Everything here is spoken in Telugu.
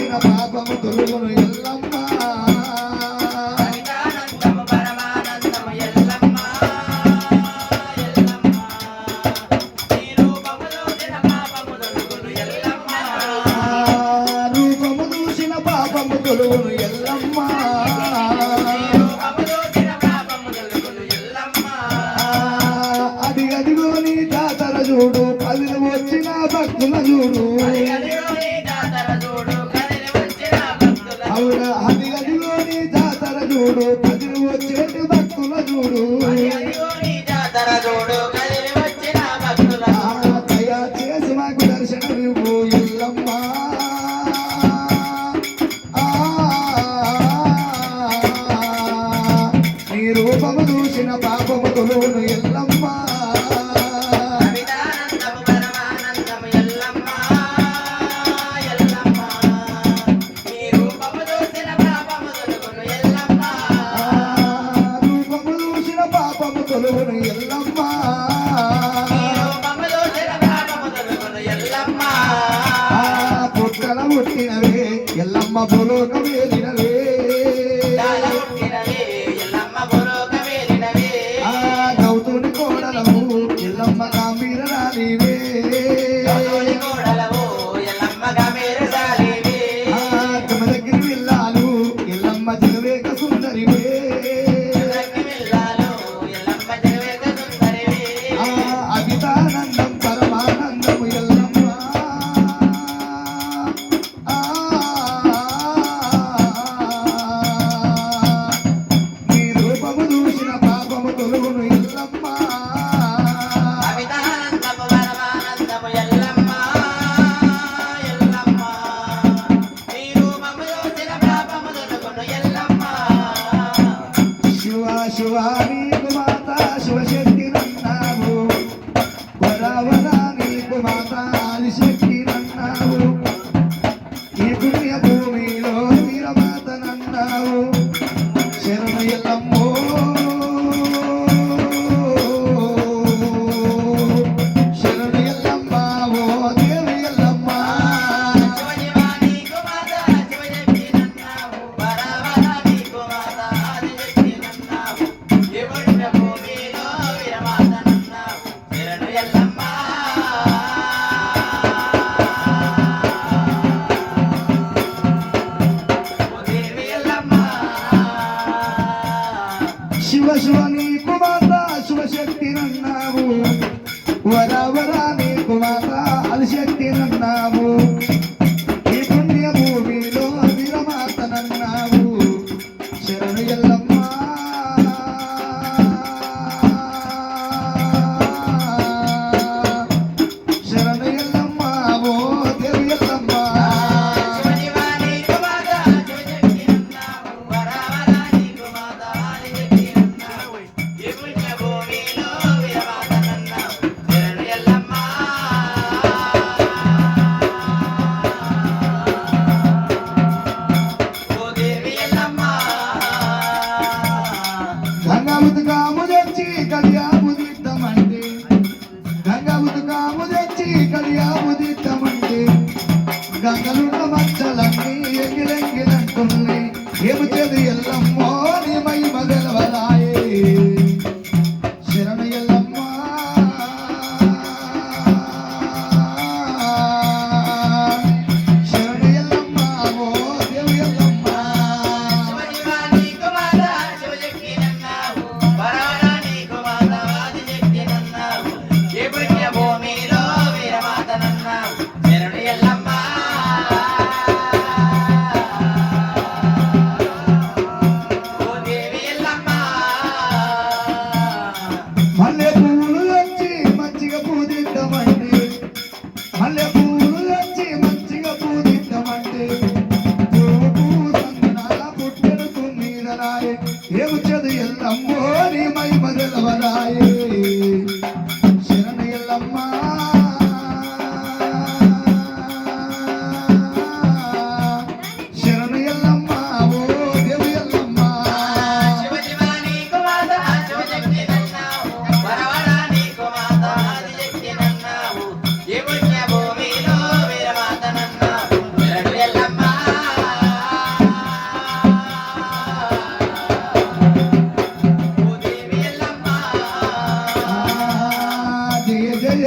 చేసిన పాపము తొలుగును ఎల్లమ్మ. రూపము చూసిన పాపము తొలుగును ఎల్లమ్మ. చూడు పదిలు వచ్చిన భక్తుల చూడు. ఆవిడ హదిగదిలోని జాతర చూడు కదిరి వచ్చేటి భక్తుల చూడు. జాతర చూడు కదిరి వచ్చిన భక్తుల తయారు చేసి మాకు దర్శనం ఇవ్వు రూపము చూసిన పాపము తొలును বাবুল নবী శివ శివ నీకు మాత శివశక్తి నన్నా la.